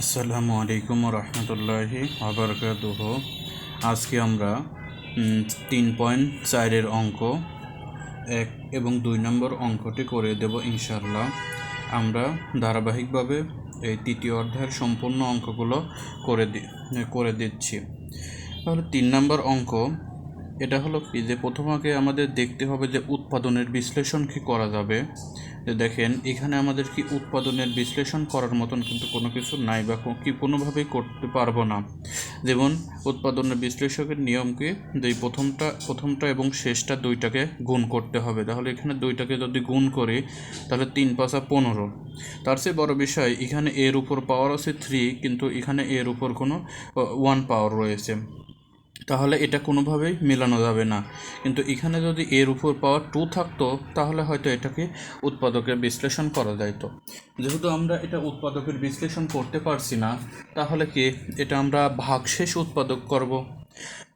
আসসালামু আলাইকুম রহমতুল্লাহি আবরকাতুহ আজকে আমরা তিন পয়েন্ট চারের অঙ্ক, এক এবং দুই নম্বর অঙ্কটি করে দেব ইনশাল্লাহ আমরা ধারাবাহিকভাবে এই তৃতীয় অধ্যায়ের সম্পূর্ণ অঙ্কগুলো করে দি, করে দিচ্ছি। তাহলে তিন নম্বর অঙ্ক, এটা হলো কি? যে প্রথম আগে আমাদের দেখতে হবে যে উৎপাদনের বিশ্লেষণ কি করা যাবে। দেখেন, এখানে আমাদের কি উৎপাদনের বিশ্লেষণ করার মতন কিন্তু কোনো কিছু নাই বা কি কোনোভাবেই করতে পারব না। যেমন, উৎপাদনের বিশ্লেষকের নিয়ম কি? যে এই প্রথমটা প্রথমটা এবং শেষটা দুইটাকে গুণ করতে হবে। তাহলে এখানে দুইটাকে যদি গুণ করি, তাহলে তিন পাঁচা পনেরো। তার চেয়ে বড় বিষয়, এখানে এর উপর পাওয়ার আছে থ্রি কিন্তু এখানে এর উপর কোনো ওয়ান পাওয়ার রয়েছে। তাহলে এটা কোনোভাবেই মেলানো যাবে না। কিন্তু এখানে যদি এর উপর পাওয়ার টু থাকতো, তাহলে হয়তো এটাকে উৎপাদকের বিশ্লেষণ করা যাইতো। যেহেতু আমরা এটা উৎপাদকের বিশ্লেষণ করতে পারছি না, তাহলে কি এটা আমরা ভাগশেষ উৎপাদক করব?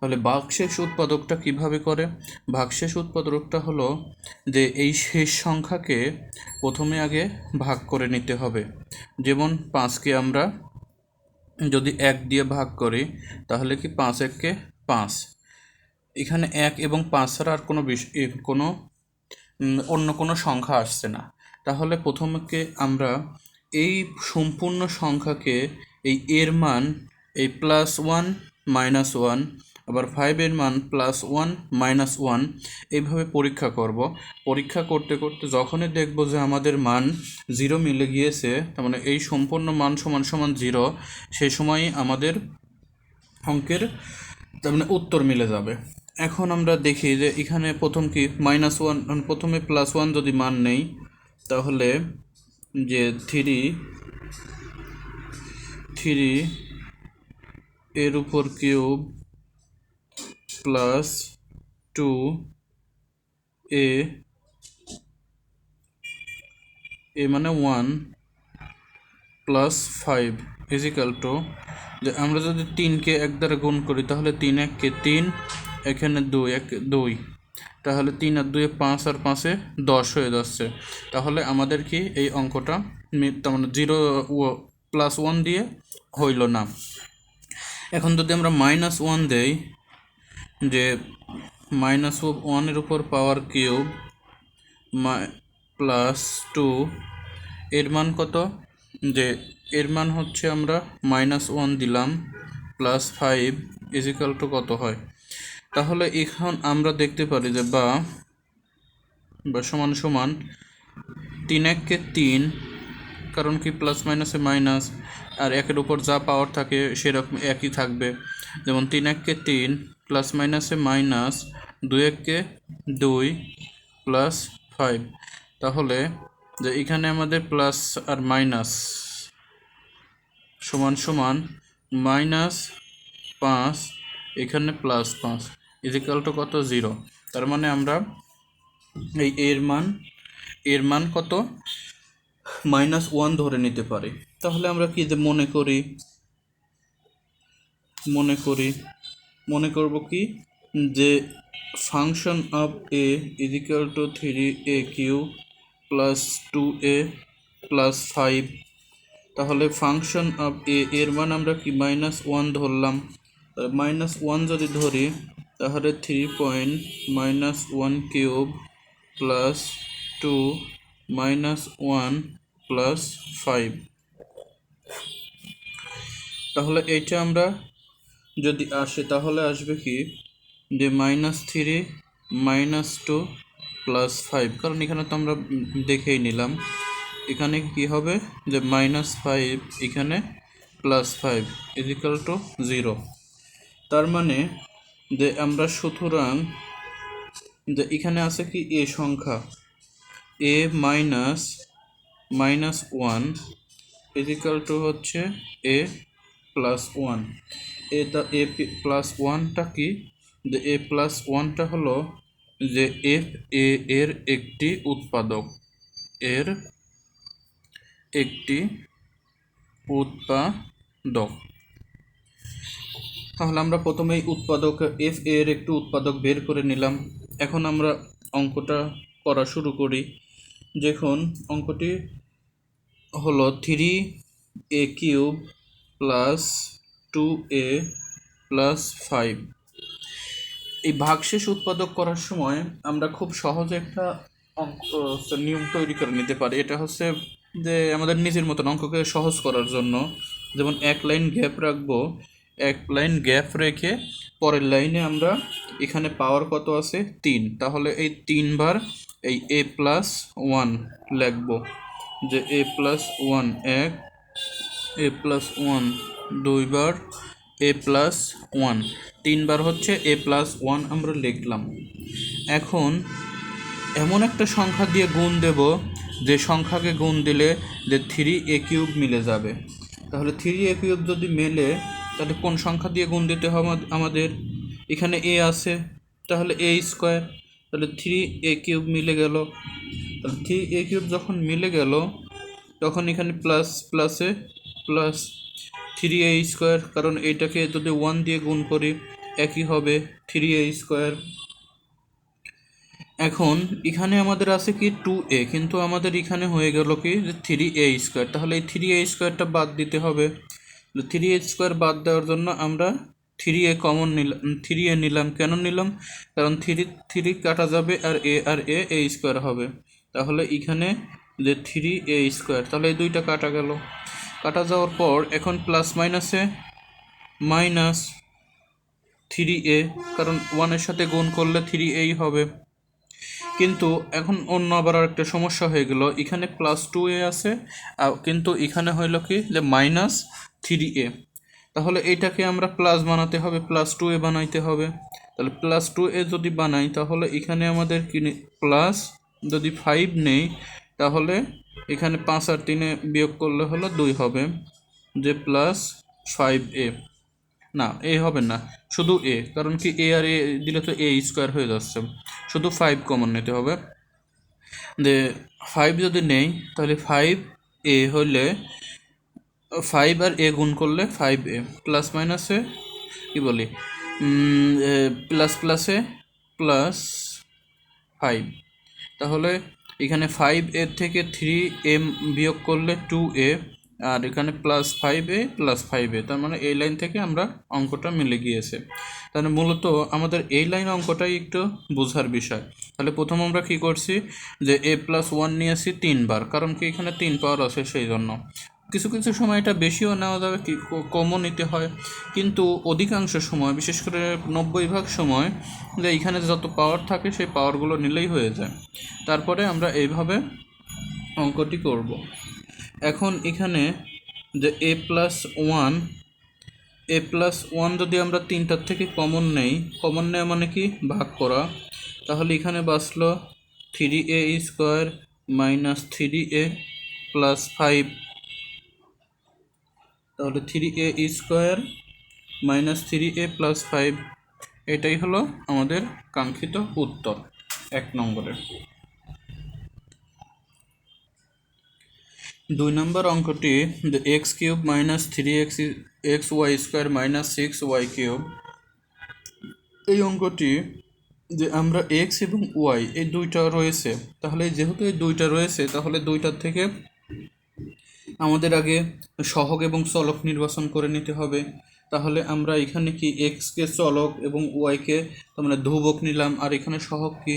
তাহলে ভাগশেষ উৎপাদকটা কীভাবে করে? ভাগশেষ উৎপাদকটা হলো যে এই শেষ সংখ্যাকে প্রথমে আগে ভাগ করে নিতে হবে। যেমন পাঁচকে আমরা যদি এক দিয়ে ভাগ করি, তাহলে কি পাঁচ এককে পাঁচ। এখানে এক এবং পাঁচ ছাড়া আর কোনো বিষ কোনো অন্য কোনো সংখ্যা আসছে না। তাহলে প্রথমকে আমরা এই সম্পূর্ণ সংখ্যাকে এই এর মান, এই প্লাস ওয়ান মাইনাস ওয়ান আবার ফাইভের মান প্লাস ওয়ান মাইনাস ওয়ান এইভাবে পরীক্ষা করব। পরীক্ষা করতে করতে যখনই দেখব যে আমাদের মান জিরো মিলে গিয়েছে, তার মানে এই সম্পূর্ণ মান সমান সমান জিরো সেই সময়ই আমাদের অঙ্কের তার মানে উত্তর মিলে যাবে। এখন আমরা দেখি যে এখানে প্রথম কি? মাইনাস ওয়ান প্রথমে প্লাস ওয়ান যদি মান নেই, তাহলে যে থ্রি থ্রি এর উপর cube plus two a a মানে one plus five equal to যে আমরা যদি তিনকে এক দ্বারা গুণ করি, তাহলে তিন এককে তিন, এখানে দুই, এক দুই। তাহলে তিন আর দুয়ে পাঁচ আর পাঁচে দশ হয়ে যাচ্ছে। তাহলে আমাদের কি এই অঙ্কটা মানে জিরো প্লাস ওয়ান দিয়ে হইল না। এখন যদি আমরা মাইনাস ওয়ান দেই, যে মাইনাস ওয়ানের উপর পাওয়ার কিউব প্লাস টু এর মান কত? যে এর মান হচ্ছে আমরা মাইনাস ওয়ান দিলাম প্লাস ফাইভ ইজিক্যাল টু কত হয়? তাহলে এখন আমরা দেখতে পারি যে বা বা সমান সমান তিন এককে তিন, কারণ কি প্লাস মাইনাসে মাইনাস আর একের উপর যা পাওয়ার থাকে সেরকম একই থাকবে। যেমন তিন এককে তিন প্লাস মাইনাসে মাইনাস দুই এককে দুই প্লাস ফাইভ তাহলে যে এখানে আমাদের প্লাস আর মাইনাস সমান সমান মাইনাস পাঁচ, এখানে প্লাস পাঁচ ইজিক্যাল টু কত? জিরো তার মানে আমরা এই এর মান এর মান কত? মাইনাস ওয়ান ধরে নিতে পারি। তাহলে আমরা কি যে মনে করি? মনে করি, মনে করব কি? যে function of a equal to three a cube plus two a plus five তাহলে ফাংশন অফ এ এর মান আমরা কি? মাইনাস ওয়ান ধরলাম। মাইনাস ওয়ান যদি ধরি, তাহলে three point minus one cube plus two minus one plus five তাহলে এইটা আমরা যদি আসে, তাহলে আসবে কি? যে minus three minus two plus five কারণ এখানে তো আমরা দেখেই নিলাম। এখানে কি হবে? যে মাইনাস ফাইভ এখানে plus five equal to zero তার মানে যে আমরা সুতরাং যে এখানে আছে কি? এ সংখ্যা। A minus minus one equal to হচ্ছে এ প্লাস ওয়ান এটা এ প্লাস ওয়ানটা কি? যে এ প্লাস ওয়ানটা হলো যে এফ এ এর একটি উৎপাদক। এর একটি উৎপাদক। তাহলে আমরা প্রথমেই উৎপাদক এফ এর একটি উৎপাদক বের করে নিলাম। এখন আমরা অঙ্কটা করা শুরু করি। যখন অঙ্কটি হলো three a cube plus two a plus five এই ভাগশেষ উৎপাদক করার সময় আমরা খুব সহজে একটা অঙ্ক নিয়ম তৈরি করে নিতে পারি। এটা হচ্ছে যে আমাদের নিজের মতন অঙ্ককে সহজ করার জন্য। যেমন এক লাইন গ্যাপ রাখব, এক লাইন গ্যাপ রেখে পরের লাইনে আমরা এখানে পাওয়ার কত আছে? তিন। তাহলে এই তিনবার এই এ প্লাস ওয়ান লিখব যে এ প্লাস ওয়ান এক, এ প্লাস ওয়ান দুইবার এ প্লাস ওয়ান তিনবার হচ্ছে এ প্লাস ওয়ান আমরা লিখলাম। এখন এমন একটা সংখ্যা দিয়ে গুণ দেব, যে সংখ্যাকে গুণ দিলে যে থ্রি এ কিউব মিলে যাবে। তাহলে থ্রি এ কিউব যদি মেলে, তাহলে কোন সংখ্যা দিয়ে গুণ দিতে হবে আমা- আমাদের? এখানে এ আছে, তাহলে এ স্কোয়ার তাহলে থ্রি এ কিউব মিলে গেল। থ্রি এ কিউব যখন মিলে গেল, তখন এখানে প্লাস প্লাসে প্লাস থ্রি এ স্কোয়ার, কারণ এইটাকে যদি ওয়ান দিয়ে গুণ করি, একই হবে থ্রি এ স্কোয়ার। এখন, এখানে আমাদের আছে কি টু এ কিন্তু আমাদের এখানে হয়ে গেল কি যে থ্রি এ স্কোয়ার। তাহলে এই থ্রি এ স্কোয়ারটা বাদ দিতে হবে। থ্রি এ স্কোয়ার বাদ দেওয়ার জন্য আমরা থ্রি এ কমন নিলাম থ্রি এ নিলাম। কেন নিলাম? কারণ থ্রি থ্রি কাটা যাবে আর এ আর এ এ স্কোয়ার হবে। তাহলে এখানে যে থ্রি এ স্কোয়ার, তাহলে এই দুইটা কাটা গেল। কাটা যাওয়ার পর এখন প্লাস মাইনাসে মাইনাস থ্রি এ কারণ ওয়ানের সাথে গুণ করলে থ্রি এই হবে। কিন্তু এখন অন্য আবার একটা সমস্যা হয়ে গেল। এখানে প্লাস টু এ আছে কিন্তু এখানে হইল কি যে মাইনাস থ্রি এ তাহলে এইটাকে আমরা প্লাস বানাতে হবে প্লাস টু এ বানাইতে হবে। তাহলে প্লাস টু এ যদি বানাই, তাহলে এখানে আমাদের কি প্লাস যদি ফাইভ নেই তাহলে এখানে পাঁচ আর তিনে বিয়োগ করলে হলো দুই হবে। যে প্লাস ফাইভ এ না এ হবে না, শুধু এ কারণ কি এ আর এ দিলে তো এ স্কোয়ার হয়ে যাচ্ছে। শুধু ফাইভ কমন নিতে হবে। যে ফাইভ যদি নেই, তাহলে ফাইভ এ হলে ফাইভ আর এ গুণ করলে ফাইভ এ প্লাস মাইনাসে কী বলি? প্লাস প্লাসে প্লাস ফাইভ তাহলে এখানে ফাইভ এর থেকে থ্রি এম বিয়োগ করলে টু এ আর এখানে plus five a plus five a তার মানে এই লাইন থেকে আমরা অঙ্কটা মিলে গিয়েছে। তাহলে মূলত আমাদের এই লাইন অঙ্কটাই একটু বোঝার বিষয়। তাহলে প্রথম আমরা কি করছি? যে এ প্লাস ওয়ান নিয়ে আসি তিনবার, কারণ কি এখানে তিন পাওয়ার আছে সেই জন্য কিছু কিছু সময় এটা বেশিও নেওয়া যাবে, কি কমও নিতে হয়। কিন্তু অধিকাংশ সময়, বিশেষ করে নব্বই ভাগ সময়, যে এখানে যত পাওয়ার থাকে সেই পাওয়ারগুলো নিলেই হয়ে যায়। তারপরে আমরা এইভাবে অঙ্কটি করব। এখন এখানে যে a plus one a plus one যদি আমরা তিনটার থেকে কমন নেই কমন নেওয়া মানে কি? ভাগ করা। তাহলে এখানে বাঁচলো three a square minus three a plus five তাহলে three a square minus three a plus five এটাই হলো আমাদের কাঙ্ক্ষিত উত্তর, এক নম্বরের। দুই নম্বর অঙ্কটি x cube minus three x x y square minus six y cube এই অঙ্কটি যে আমরা এক্স এবং ওয়াই এই দুইটা রয়েছে, তাহলে যেহেতু এই দুইটা রয়েছে, তাহলে দুইটার থেকে আমাদের আগে সহগ এবং চলক নির্বাচন করে নিতে হবে। তাহলে আমরা এখানে কি এক্সকে চলক এবং ওয়াইকে মানে ধ্রুবক নিলাম, আর এখানে সহগ কি?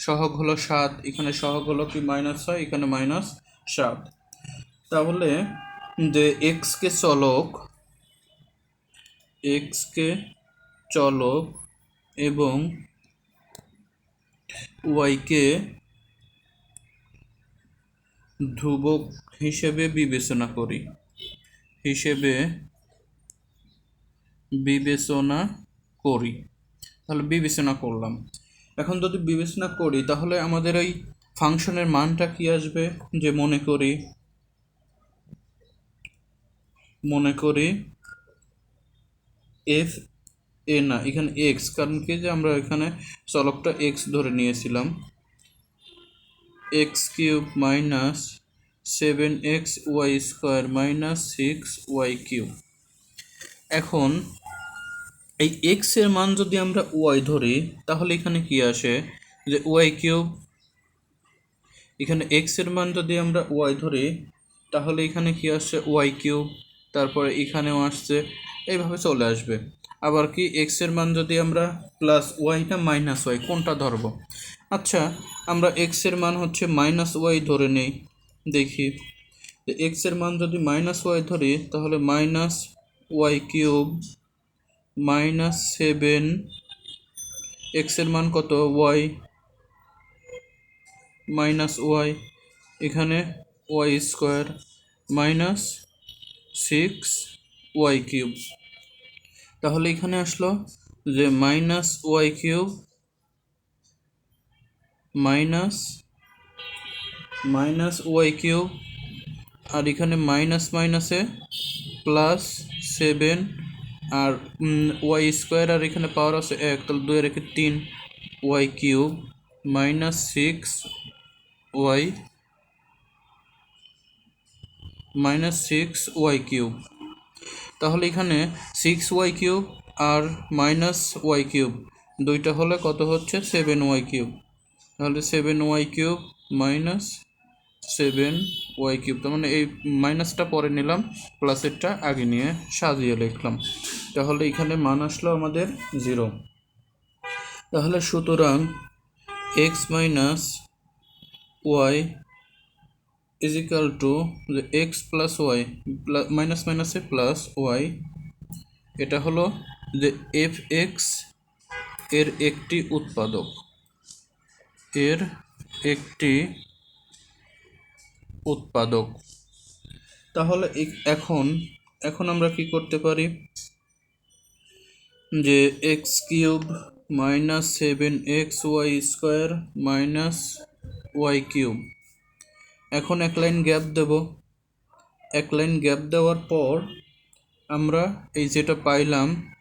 সহগ হলো সাত, এখানে সহগ হলো কি মাইনাস ছয়, এখানে মাইনাস সাত। তাহলে যে এক্সকে চলক এক্সকে চলক এবং ওয়াইকে ধ্রুবক হিসেবে বিবেচনা করি। হিসেবে বিবেচনা করি। তাহলে বিবেচনা করলাম। এখন যদি বিবেচনা করি, তাহলে আমাদের এই ফাংশনের মানটা কি আসবে? যে মনে করি মনে করি এফ এ না, এখানে এক্স কারণ কি যে আমরা এখানে চলকটা এক্স ধরে নিয়েছিলাম। X cube minus seven x y square minus six y cube. এখন এই এক্সের মান যদি আমরা ওয়াই ধরি, তাহলে এখানে কি আসে? যে ওয়াই কিউব, এখানে এক্সের মান যদি আমরা ওয়াই ধরি, তাহলে এখানে কি আসছে? Y cube. তারপরে এখানেও আসছে, এইভাবে চলে আসবে। আবার কি এক্সের মান যদি আমরা প্লাস ওয়াই না মাইনাস ওয়াই, কোনটা ধরবো? আচ্ছা আমরা এক্সের মান হচ্ছে মাইনাস ওয়াই ধরে নেই। দেখি। এক্সের মান যদি মাইনাস ওয়াই ধরি, তাহলে minus y cube minus seven এক্সের মান কত? ওয়াই মাইনাস ওয়াই এখানে y square minus six y cube তাহলে এখানে আসলো যে minus y cube minus minus y cube, আর এখানে মাইনাস মাইনাসে প্লাস সেভেন, আর ওয়াই স্কোয়ার, আর এখানে পাওয়ার আছে এক, তাহলে দুই রেখে তিন, y cube, minus six, y, minus six, y cube. তাহলে এখানে সিক্স ওয়াই কিউব আর মাইনাস ওয়াই কিউব, দুইটা হলে কত হচ্ছে? Seven y cube. তাহলে seven y cube minus seven y cube তার মানে এই মাইনাসটা পরে নিলাম প্লাসেরটা আগে নিয়ে সাজিয়ে লিখলাম। তাহলে এখানে মান আসলো আমাদের জিরো তাহলে সুতরাং x minus y is equal to যে এক্স প্লাস ওয়াই মাইনাস মাইনাসে প্লাস ওয়াই এটা হলো যে এফ এক্সের একটি উৎপাদক। এর একটি উৎপাদক। তাহলে এখন এখন আমরা কি করতে পারি? যে x cube minus seven x y square minus y cube. এখন এক লাইন গ্যাপ দেব। এক লাইন গ্যাপ দেওয়ার পর আমরা এই যেটা পাইলাম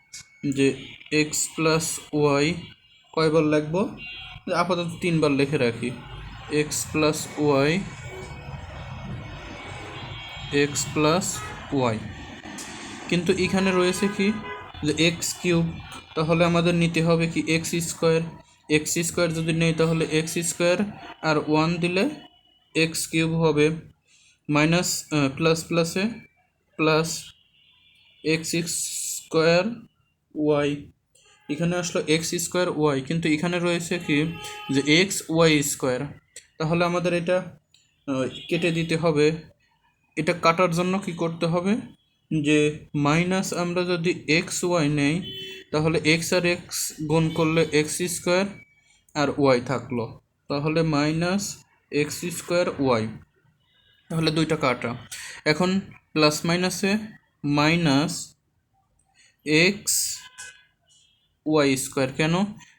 যে এক্স প্লাস ওয়াই কয়বার লিখব? আপাতত তিনবার লিখে রাখি। X plus y x plus y কিন্তু এখানে রয়েছে কি? যে এক্স কিউব তাহলে আমাদের নিতে হবে কি এক্স স্কোয়ার এক্স স্কোয়ার যদি নেই, তাহলে এক্স স্কোয়ার আর ওয়ান দিলে এক্স কিউব হবে। মাইনাস প্লাস প্লাসে প্লাস এক্স স্কোয়ার ওয়াই এখানে আসলো এক্স স্কোয়ার ওয়াই কিন্তু এখানে রয়েছে কি? যে এক্স ওয়াই স্কোয়ার। তাহলে আমাদের এটা কেটে দিতে হবে। এটা কাটার জন্য কি করতে হবে? যে মাইনাস আমরা যদি এক্স ওয়াই নেই, তাহলে এক্স আর এক্স গুণ করলে এক্স স্কোয়ার আর ওয়াই থাকল। তাহলে মাইনাস এক্স স্কোয়ার ওয়াই তাহলে দুইটা কাটা। এখন প্লাস মাইনাসে মাইনাস এক্স ওয়াই স্কোয়ার, কেন?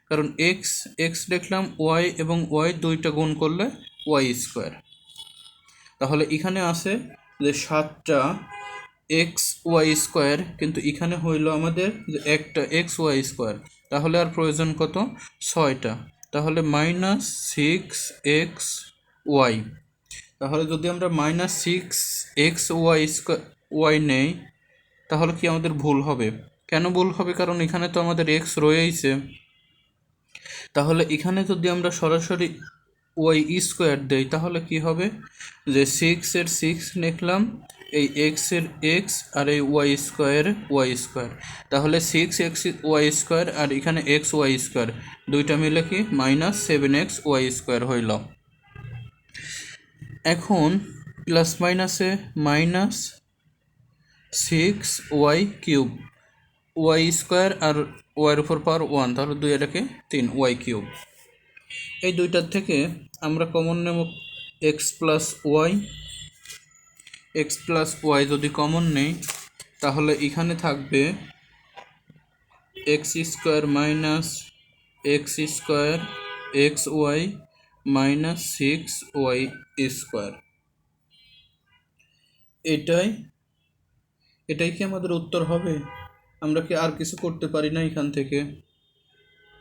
কারণ এক্স এক্স দেখলাম ওয়াই এবং ওয়াই দুইটা গুণ করলে ওয়াই স্কোয়ার। তাহলে এখানে আছে যে সাতটা এক্স ওয়াই স্কোয়ার, কিন্তু এখানে হইল আমাদের যে একটা এক্স ওয়াই স্কোয়ার। তাহলে আর প্রয়োজন কত? ছয়টা। তাহলে মাইনাস সিক্স এক্স ওয়াই তাহলে যদি আমরা minus six x y square y নেই, তাহলে কি আমাদের ভুল হবে? কেন ভুল হবে? কারণ এখানে তো আমাদের এক্স রয়েইছে। তাহলে এখানে যদি আমরা সরাসরি ওয়াই স্কোয়ার দেই, তাহলে কি হবে? যে সিক্সের সিক্স লিখলাম, এই এক্সের এক্স আর এই ওয়াই স্কোয়ার ওয়াই স্কোয়ার তাহলে সিক্স এক্স ওয়াই স্কোয়ার আর এখানে এক্স ওয়াই স্কোয়ার দুইটা মিলে কি? Minus seven x y square হইল। এখন প্লাস মাইনাসে minus six y cube y square আর ওয়াইয়ের উপর পাওয়ার ওয়ান, তাহলে দুই এটাকে তিন, ওয়াই কিউব। এই দুইটার থেকে আমরা কমন নেব x plus y x plus y যদি কমন নেই, তাহলে এখানে থাকবে x square minus x square x y minus six y square এটাই এটাই কি আমাদের উত্তর হবে? আমরা কি আর কিছু করতে পারি না এখান থেকে?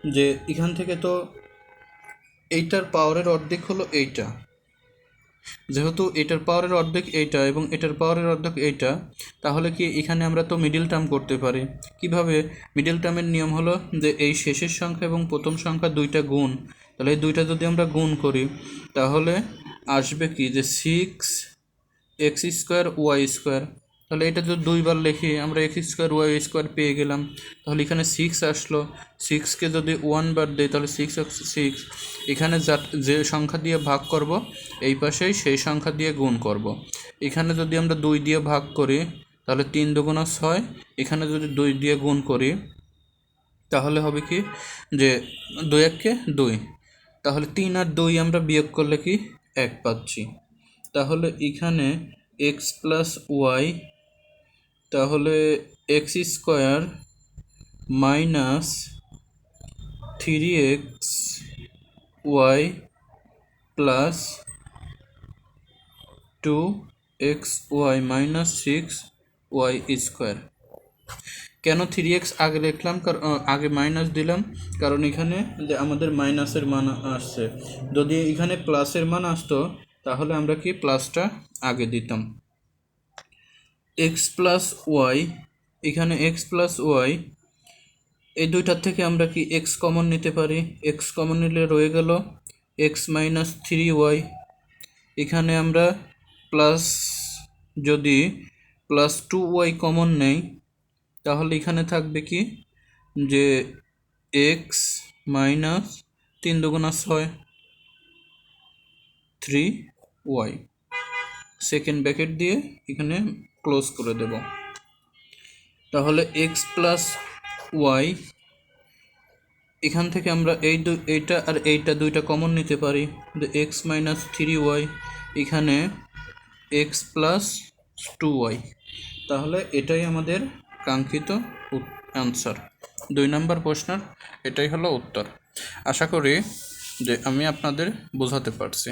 যে এখান থেকে তো এইটার পাওয়ারের অর্ধেক হলো এইটা। যেহেতু এটার পাওয়ারের অর্ধেক এইটা এবং এটার পাওয়ারের অর্ধেক এইটা, তাহলে কি এখানে আমরা তো মিডিল টার্ম করতে পারি? কীভাবে? মিডিল টার্মের নিয়ম হলো যে এই শেষের সংখ্যা এবং প্রথম সংখ্যা দুইটা গুণ। তাহলে এই দুইটা যদি আমরা গুণ করি, তাহলে আসবে কি? যে six x square y square তাহলে এটা যদি দুইবার লিখি, আমরা এক্স স্কোয়ার ওয়াই স্কোয়ার পেয়ে গেলাম। তাহলে এখানে সিক্স আসলো। সিক্সকে যদি ওয়ান বার দিই, তাহলে সিক্স সিক্স এখানে যা, যে সংখ্যা দিয়ে ভাগ করব, এই পাশেই সেই সংখ্যা দিয়ে গুণ করব। এখানে যদি আমরা দুই দিয়ে ভাগ করি, তাহলে তিন দুগুণা ছয়। এখানে যদি দুই দিয়ে গুণ করি, তাহলে হবে কি? যে দুই এককে দুই। তাহলে তিন আর দুই আমরা বিয়োগ করলে কি? এক পাচ্ছি। তাহলে এখানে এক্স প্লাস ওয়াই তাহলে x square minus three x y plus two x y minus six y square. কেন থ্রি এক্স আগে লিখলাম কারণ আগে মাইনাস দিলাম। কারণ এখানে যে আমাদের মাইনাসের মান আসছে। যদি এখানে প্লাসের মান আসতো, তাহলে আমরা কি প্লাসটা আগে দিতাম? এক্স প্লাস ওয়াই এখানে এক্স প্লাস ওয়াই এই দুইটার থেকে আমরা কি এক্স কমন নিতে পারি? এক্স কমন নিলে রয়ে গেল এক্স মাইনাস থ্রি ওয়াই এখানে আমরা প্লাস যদি প্লাস টু ওয়াই কমন নেই, তাহলে এখানে থাকবে কি? যে এক্স মাইনাস তিন দুগুণা ছয় থ্রি ওয়াই সেকেন্ড ব্যাকেট দিয়ে এখানে ক্লোজ করে দেব। তাহলে এক্স প্লাস ওয়াই এখান থেকে আমরা এই এইটা আর এইটা দুইটা কমন নিতে পারি। এক্স মাইনাস থ্রি ওয়াই এখানে এক্স প্লাস টু ওয়াই তাহলে এটাই আমাদের কাঙ্ক্ষিত অ্যান্সার দুই নম্বর প্রশ্নের, এটাই হলো উত্তর। আশা করি যে আমি আপনাদের বোঝাতে পারছি।